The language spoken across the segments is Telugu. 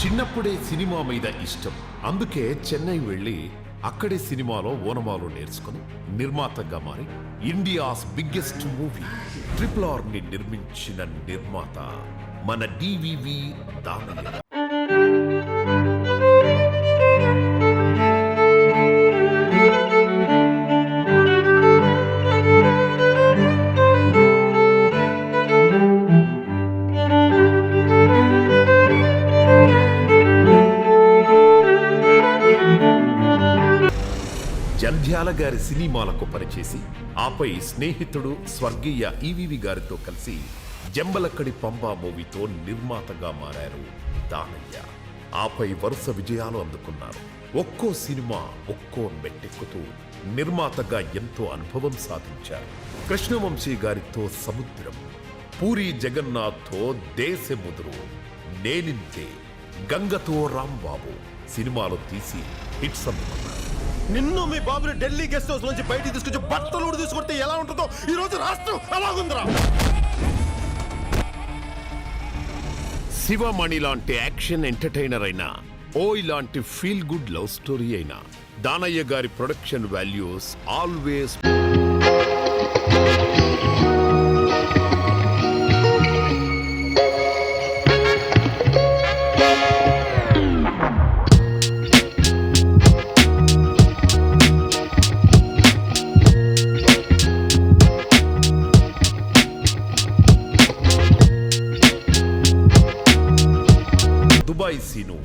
చిన్నప్పుడే సినిమా మీద ఇష్టం. అందుకే చెన్నై వెళ్ళి అక్కడే సినిమాలో ఓనమాలు నేర్చుకుని నిర్మాతగా మారి ఇండియాస్ బిగ్గెస్ట్ మూవీ ట్రిపుల్ ఆర్ని నిర్మించిన నిర్మాత మన డివివి దానయ్య జంధ్యాల గారి సినిమాలకు పనిచేసి ఆపై స్నేహితుడు స్వర్గీయ ఈవివి గారితో కలిసి జంబలక్కడి పంబా మూవీతో నిర్మాతగా మారారు దానయ్య. ఆపై వరుస విజయాలు అందుకున్నారు. ఒక్కో సినిమా ఒక్కో మెట్టెక్కుతూ నిర్మాతగా ఎంతో అనుభవం సాధించారు. కృష్ణవంశీ గారితో సముద్రం పూరి జగన్నాథ్తో దేశముదురు నేనింతే గంగతో రాంబాబు సినిమాలు తీసి హిట్స్ అందుకున్నారు నిన్ను మీ బాబుని ఢిల్లీ గెస్ట్ హౌస్ నుంచి బయటికి తీసుకొచ్చి బట్టలు కూడా తీసుకొస్తే ఎలా ఉంటుందో ఈ రోజు రాష్ట్రం అలాగుందిరా. శివమణి లాంటి యాక్షన్ ఎంటర్టైనర్ అయినా ఓ ఇలాంటి ఫీల్ గుడ్ లవ్ స్టోరీ అయినా దానయ్య గారి production values always Seenu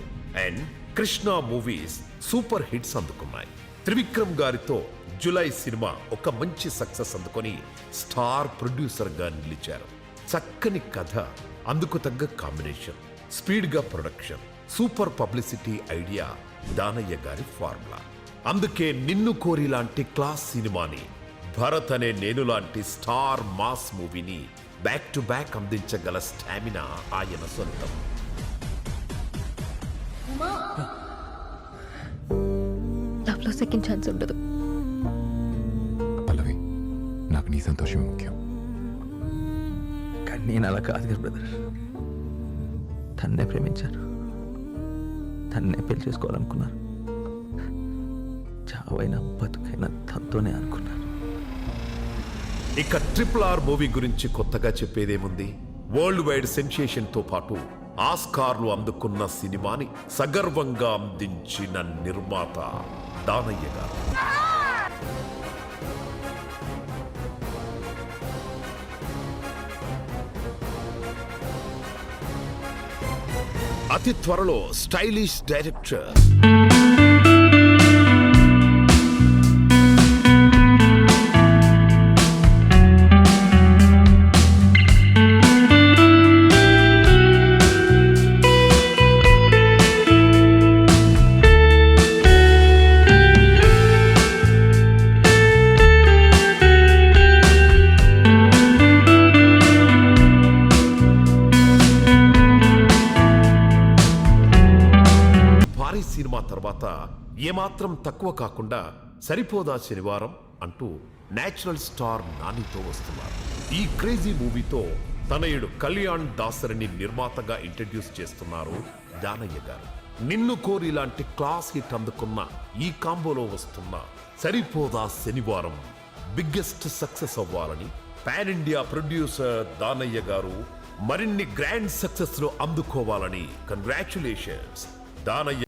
and Krishna movies super hits అందుకున్నాయి. త్రివిక్రమ్ గారితో జులై సినిమా ఒక మంచి సక్సెస్ అందుకొని స్టార్ ప్రొడ్యూసర్గా నిలిచారు. చక్కని కథ అందుకు తగ్గ కాంబినేషన్ స్పీడ్గా production super publicity idea Danayya గారి ఫార్ములా. అందుకే నిన్ను కోరి లాంటి క్లాస్ సినిమాని భరత్ అనే నేను లాంటి స్టార్ మాస్ మూవీని బ్యాక్ టు బ్యాక్ అందించగల స్టామినా ఆయన సొంతం. సెకండ్ ఛాన్స్ ఉండదు. పల్లవి నాకు నీ సంతోషమే ముఖ్యం. కానీ నేను అలా కాదు కదా బ్రదర్. తన్నే ప్రేమించాను. తన్నే పెళ్ళి చేసుకోవాలనుకున్నాను. చావైనా బతుకైనా తనతోనే అనుకున్నాను. ఇక ట్రిపుల్ ఆర్ మూవీ గురించి కొత్తగా చెప్పేదేముంది? వరల్డ్ వైడ్ సెన్సేషన్తో పాటు ఆస్కార్లు అందుకున్న సినిమాని సగర్వంగా అందించిన నిర్మాత. దానయ్య గారు అతి త్వరలో స్టైలిష్ డైరెక్టర్. తర్వాత ఏమాత్రం తక్కువ కాకుండా సరిపోదా శనివారం అంటూ నేచురల్ స్టార్ నానితో వస్తున్నారు. ఈ క్రేజీ మూవీతో తనయుడు కళ్యాణ్ దాసరిని నిర్మాతగా ఇంట్రడ్యూస్ చేస్తున్నారు దానయ్య గారు. నిన్ను కోరి లాంటి క్లాస్ హిట్ అందుకున్న ఈ కాంబోలో వస్తున్న సరిపోదా శనివారం బిగ్గెస్ట్ సక్సెస్ అవ్వాలని pan India producer Danayya garu మరిన్ని గ్రాండ్ సక్సెస్లో అందుకోవాలని కంగ్రాచులేషన్స్. దానయ్య